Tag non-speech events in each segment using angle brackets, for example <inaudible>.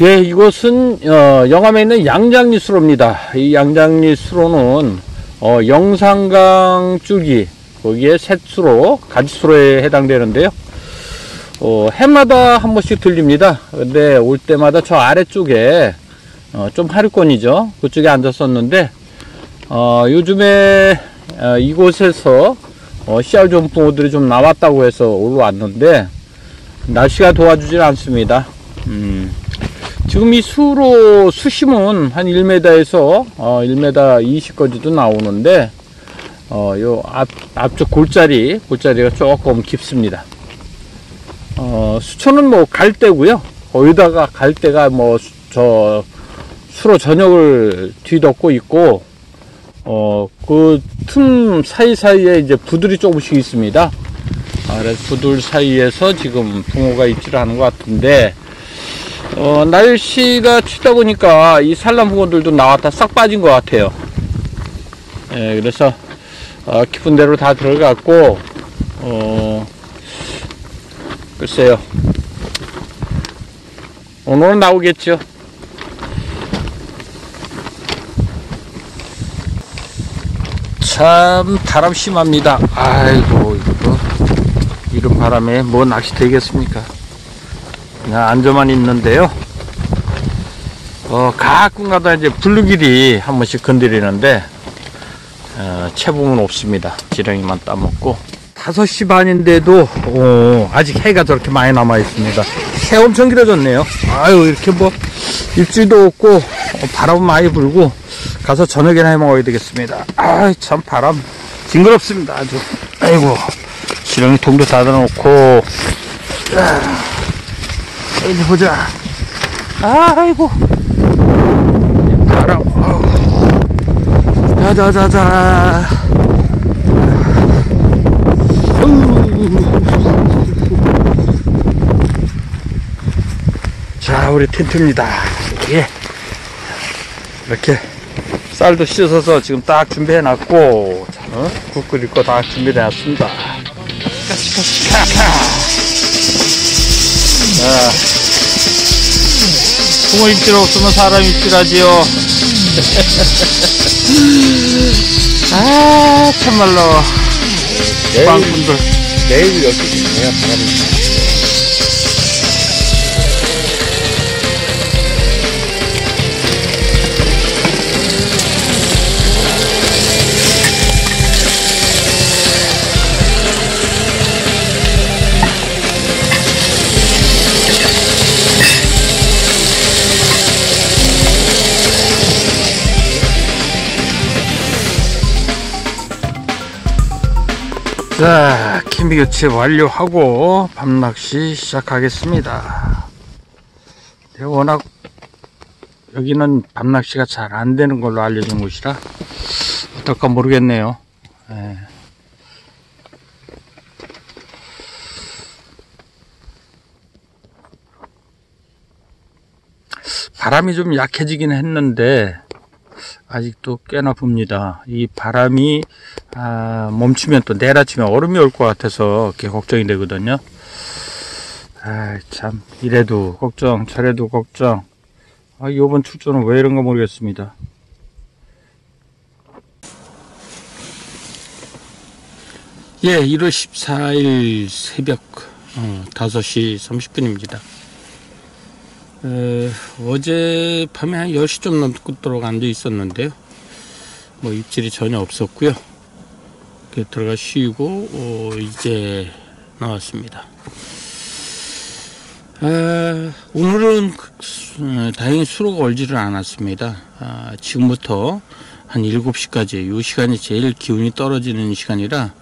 예, 이곳은 어, 영암에 있는 양장리 수로입니다. 이 양장리 수로는 어, 영산강 줄기 거기에 셋수로 가지수로에 해당되는데요. 어, 해마다 한 번씩 들립니다. 근데 올 때마다 저 아래쪽에 어, 좀 하류권이죠. 그쪽에 앉았었는데 어, 요즘에 어, 이곳에서 어, 씨알 좋은 붕어들이 좀 나왔다고 해서 올라왔는데 날씨가 도와주질 않습니다. 음, 지금 이 수로 수심은 한 1m에서 어, 1m 20까지도 나오는데 어, 요 앞, 앞쪽 골짜리, 골짜리가 조금 깊습니다. 어, 수초는 뭐 갈대고요. 거기다가 갈대가 뭐, 저, 수로 전역을 뒤덮고 있고, 어, 그 틈 사이사이에 이제 부들이 조금씩 있습니다. 아, 그래서 부들 사이에서 지금 붕어가 입질을 하는 것 같은데, 어, 날씨가 춥다 보니까 이 산란붕어들도 나왔다 싹 빠진 것 같아요. 예, 그래서, 어, 깊은 데로 다 들어갔고, 어, 글쎄요. 오늘은 나오겠죠. 참 바람 심합니다. 아이고 이것도 이런 바람에 뭐 낚시 되겠습니까? 그냥 앉아만 있는데요. 어 가끔가다 이제 블루길이 한 번씩 건드리는데 어, 채봉은 없습니다. 지렁이만 따먹고 5시 반인데도 어, 아직 해가 저렇게 많이 남아 있습니다. 해 엄청 길어졌네요. 아유 이렇게 뭐 입질도 없고 어, 바람 많이 불고 가서 저녁이나 해 먹어야 되겠습니다. 아참 바람 징그럽습니다. 아주 아이고 지렁이 통도 닫아놓고 아, 어디 보자. 아이고 바람. 자자자자 자, 우리 텐트입니다. 예. 이렇게 쌀도 씻어서 지금 딱 준비해 놨고, 어? 국 끓일 거 다 준비해 놨습니다. 자, 붕어 입질 없으면 사람 입질하지요. <laughs> 아, 참말로. 빵꾼들. 내일 12시 돼야 바람이 자, 캠비 교체 완료하고 밤낚시 시작하겠습니다. 네, 워낙 여기는 밤낚시가 잘 안 되는 걸로 알려진 곳이라 어떨까 모르겠네요. 예. 바람이 좀 약해지긴 했는데 아직도 꽤나 붑니다. 이 바람이 아, 멈추면 또 내일 아침에 얼음이 올 것 같아서 그게 걱정이 되거든요. 아, 참 이래도 걱정, 저래도 걱정. 아, 이번 출조는 왜 이런가 모르겠습니다. 예, 1월 14일 새벽 어, 5시 30분입니다. 에, 어제 밤에 한 10시 좀 넘도록 앉아 있었는데요. 뭐 입질이 전혀 없었고요. 들어가 쉬고 어, 이제 나왔습니다. 아, 오늘은 어, 다행히 수로가 얼지를 않았습니다. 아, 지금부터 한 7시까지 이 시간이 제일 기온이 떨어지는 시간이라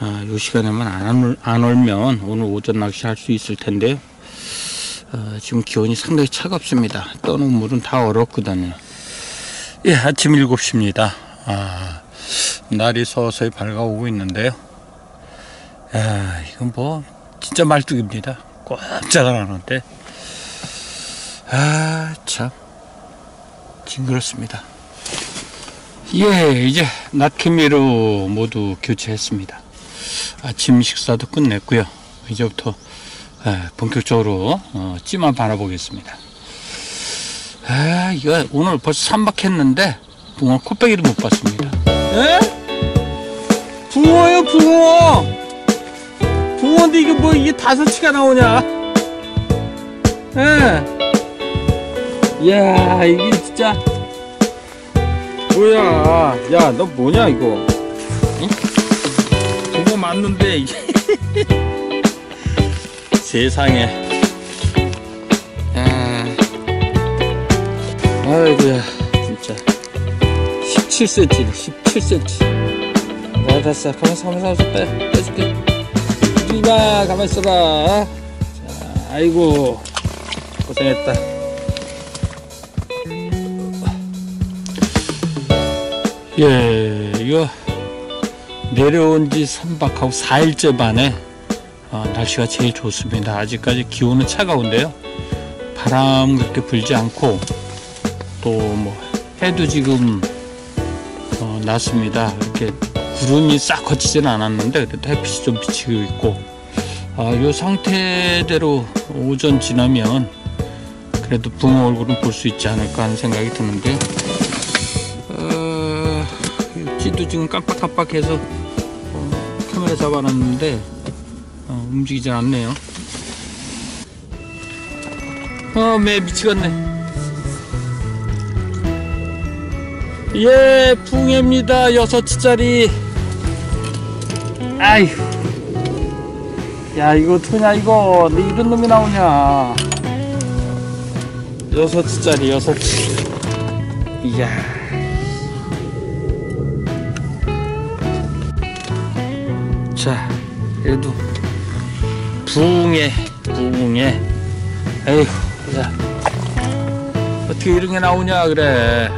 아, 이 시간에만 안, 올- 안 올면 오늘 오전 낚시 할 수 있을 텐데요. 어, 지금 기온이 상당히 차갑습니다. 떠는 물은 다 얼었거든요. 예, 아침 7시입니다. 아, 날이 서서히 밝아오고 있는데요. 야, 이건 뭐, 진짜 말뚝입니다. 안 하는데. 아, 참. 징그럽습니다. 예, 이제 낮캐미로 모두 교체했습니다. 아침 식사도 끝냈고요. 이제부터 예, 본격적으로 어, 찌만 바라보겠습니다. 아, 이거 오늘 벌써 3박 했는데 붕어 코빼기도 못 봤습니다. 에? 붕어요, 붕어! 붕어인데 이게 뭐 이게 다섯치가 나오냐? 에? 이야, 이게 진짜. 뭐야. 야, 너 뭐냐, 이거? 응? 붕어 맞는데, 이게. 세상에. 아. 아이고야 진짜. 17cm네 17cm 알았어 가만있어. 가만있어 빼 빼줄게. 이봐 가만있어봐. 자 아이고 고생했다. 예 이거 내려온 지 3박하고 4일째 만에 어, 날씨가 제일 좋습니다 아직까지 기온은 차가운데요 바람 그렇게 불지 않고 또 뭐 해도 지금 어, 났습니다. 이렇게 구름이 싹 거치지는 않았는데 그래도 햇빛이 좀 비치고 있고 아, 요 상태대로 오전 지나면 그래도 붕어 얼굴은 볼 수 있지 않을까 하는 생각이 드는데요. 어, 지도 지금 깜빡깜빡해서 어, 카메라 잡아놨는데 어, 움직이질 않네요. 어, 매 미치겠네. 예, 붕해입니다. 여섯 치짜리. 아휴. 야, 이거 어떡하냐, 이거. 너 이런 놈이 나오냐. 여섯 치짜리, 여섯 치. 이야. 붕해, 붕해. 에휴, 자. 어떻게 이런 게 나오냐, 그래.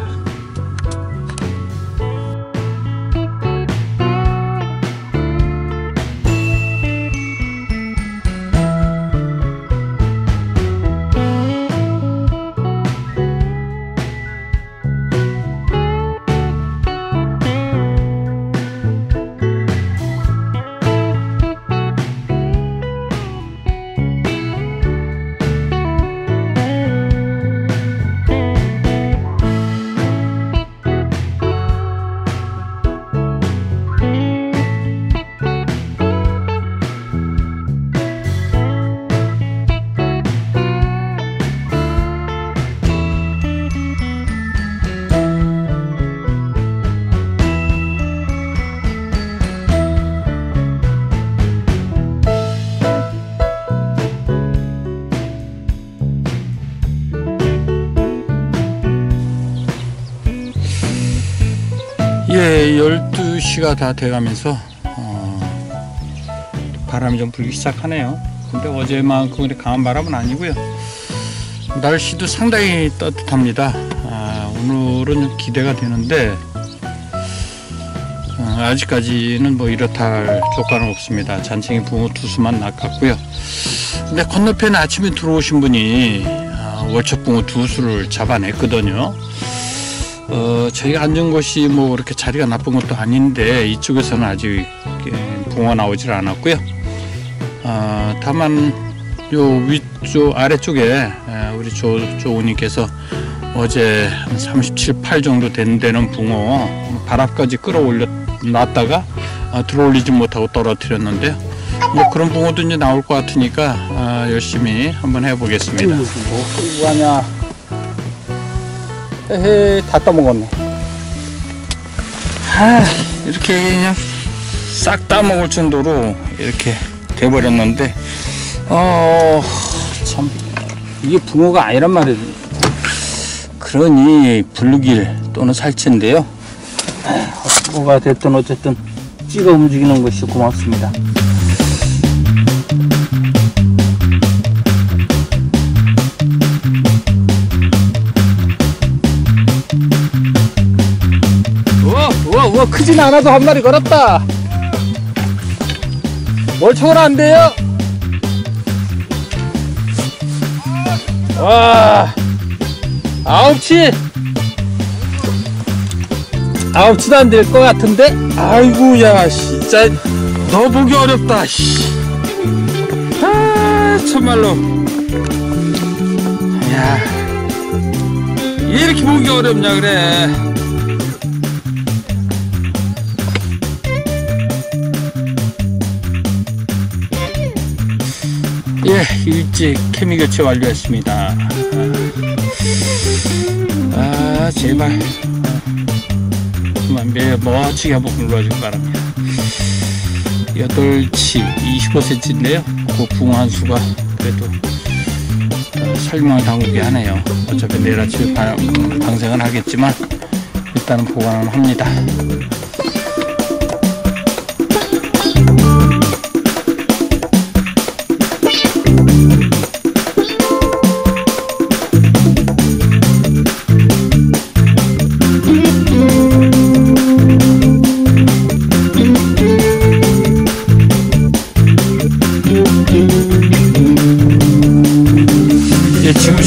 예, 12시가 다 돼가면서 어, 바람이 좀 불기 시작하네요. 근데 어제만큼 강한 바람은 아니고요. 날씨도 상당히 따뜻합니다. 아, 오늘은 좀 기대가 되는데 어, 아직까지는 뭐 이렇다 할 조건은 없습니다. 잔챙이 붕어 두 수만 낚았고요. 근데 건너편에 아침에 들어오신 분이 아, 월척붕어 두 수를 잡아냈거든요. 어, 저희가 앉은 곳이 뭐 그렇게 자리가 나쁜 것도 아닌데 이쪽에서는 아직 예, 붕어 나오질 않았고요. 어, 다만 요 위쪽 아래쪽에 예, 우리 조 조우님께서 어제 한 37, 8 정도 된 데는 붕어 바람까지 끌어올려 놨다가 아, 들어올리지 못하고 떨어뜨렸는데요. 뭐 그런 붕어도 이제 나올 것 같으니까 아, 열심히 한번 해보겠습니다. 뭐 하냐? 에헤 다 따먹었네. 아 이렇게 그냥 싹 따먹을 정도로 이렇게 돼버렸는데 어 참. 이게 붕어가 아니란 말이에요. 그러니 블루길 또는 살치인데요. 아, 뭐가 됐든 어쨌든 찍어 움직이는 것이 고맙습니다 크진 않아도 한 마리 걸었다. 멀쩡은 안 돼요? 와 아홉치 아홉치도 안 될 것 같은데? 아이고 야 진짜 너 보기 어렵다 씨. 아 참말로. 야 이렇게 보기 어렵냐 그래 예 일찍 케미 교체 완료했습니다. 아 제발. 그만 매 멋지게 한번 불러주기 바랍니다. 8치 25cm인데요. 그 붕어 한 수가 그래도 어, 설명을 당국이 하네요. 어차피 내일 아침에 방, 음, 방생은 하겠지만 일단은 보관은 합니다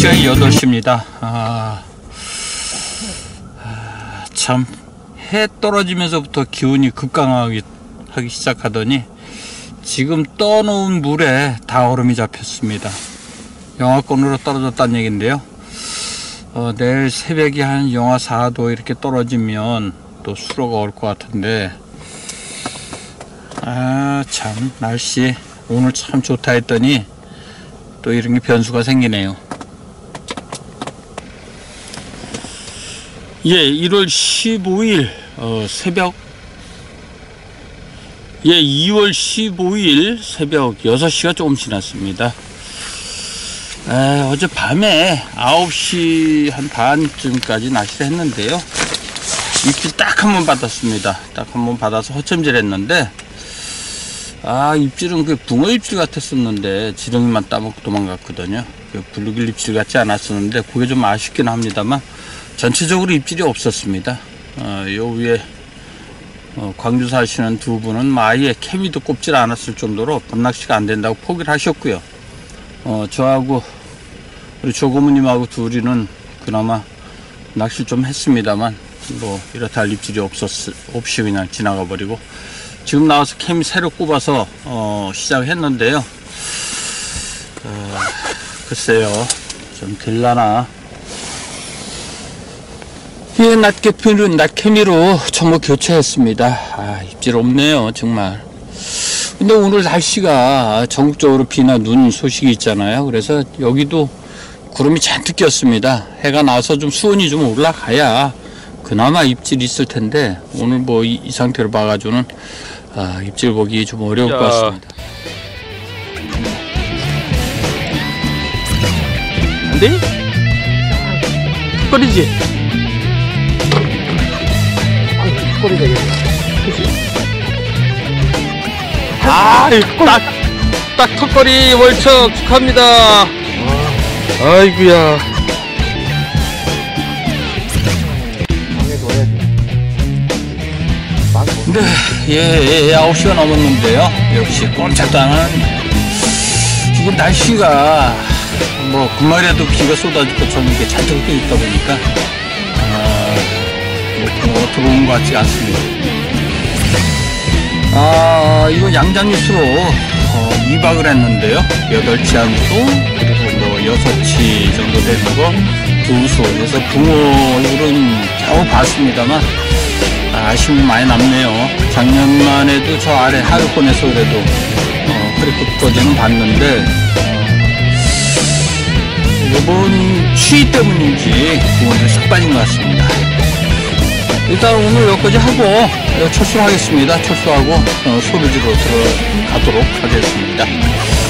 시간이 8시입니다. 아, 아, 참, 해 떨어지면서부터 기온이 급강하기 하기 시작하더니 지금 떠놓은 물에 다 얼음이 잡혔습니다. 영하권으로 떨어졌다는 얘기인데요. 어, 내일 새벽에 한 영하 4도 이렇게 떨어지면 또 수로가 올 것 같은데 아, 참, 날씨 오늘 참 좋다 했더니 또 이런 게 변수가 생기네요. 예, 1월 15일 어, 새벽 예, 2월 15일 새벽 6시가 조금 지났습니다. 에, 어제 밤에 9시 한 반쯤까지 낚시를 했는데요. 입질 딱 한 번 받았습니다. 딱 한 번 받아서 허첨질 했는데 아 입질은 그 붕어 입질 같았었는데 지렁이만 따먹고 도망갔거든요 그 블루길 입질 같지 않았었는데 그게 좀 아쉽긴 합니다만 전체적으로 입질이 없었습니다 어, 요 위에 어, 광주 사시는 두 분은 뭐 아예 케미도 꼽질 않았을 정도로 밤낚시가 안 된다고 포기를 하셨고요 어, 저하고 우리 조고모님하고 둘이는 그나마 낚시 좀 했습니다만 뭐 이렇다 할 입질이 없었 없이 그냥 지나가 버리고 지금 나와서 캠 새로 꼽아서 어, 시작했는데요. 어, 글쎄요, 좀 될라나. 예, 낮개미로, 낮개미로 전부 교체했습니다. 아, 입질 없네요, 정말. 근데 오늘 날씨가 전국적으로 비나 눈 소식이 있잖아요. 그래서 여기도 구름이 잔뜩 꼈습니다. 해가 나서 좀 수온이 좀 올라가야 그나마 입질이 있을 텐데 오늘 뭐 이 상태로 봐가지고는 아, 입질 보기 좀 어려울 야. 것 같습니다. 안 돼? 턱걸이지? 턱걸이 되겠네. 아, 딱, 딱 턱걸이 월척 축하합니다. 아이구야. 뭐. 네, 예, 예, 9시가 넘었는데요. 역시 꼼짝도 안 하는. 지금 날씨가 뭐 주말에도 비가 쏟아질 것처럼 이렇게 잔뜩 껴 있다 보니까 아, 뭐 들어온 것 같지 않습니다. 아, 이거 양장류수로 어, 2박을 했는데요. 8치 한 수, 그리고 뭐 6치 정도 되는 거, 두 수. 그래서 붕어율은 겨우 봤습니다만, 아, 아쉬움이 많이 남네요. 작년만 해도 저 아래 하루권에서 그래도 어, 허리끝까지는 봤는데 어, 이번 추위 때문인지 싹 빠진 것 같습니다. 일단 오늘 여기까지 하고 어, 철수를 하겠습니다. 철수하고 어, 소비지로 들어가도록 하겠습니다.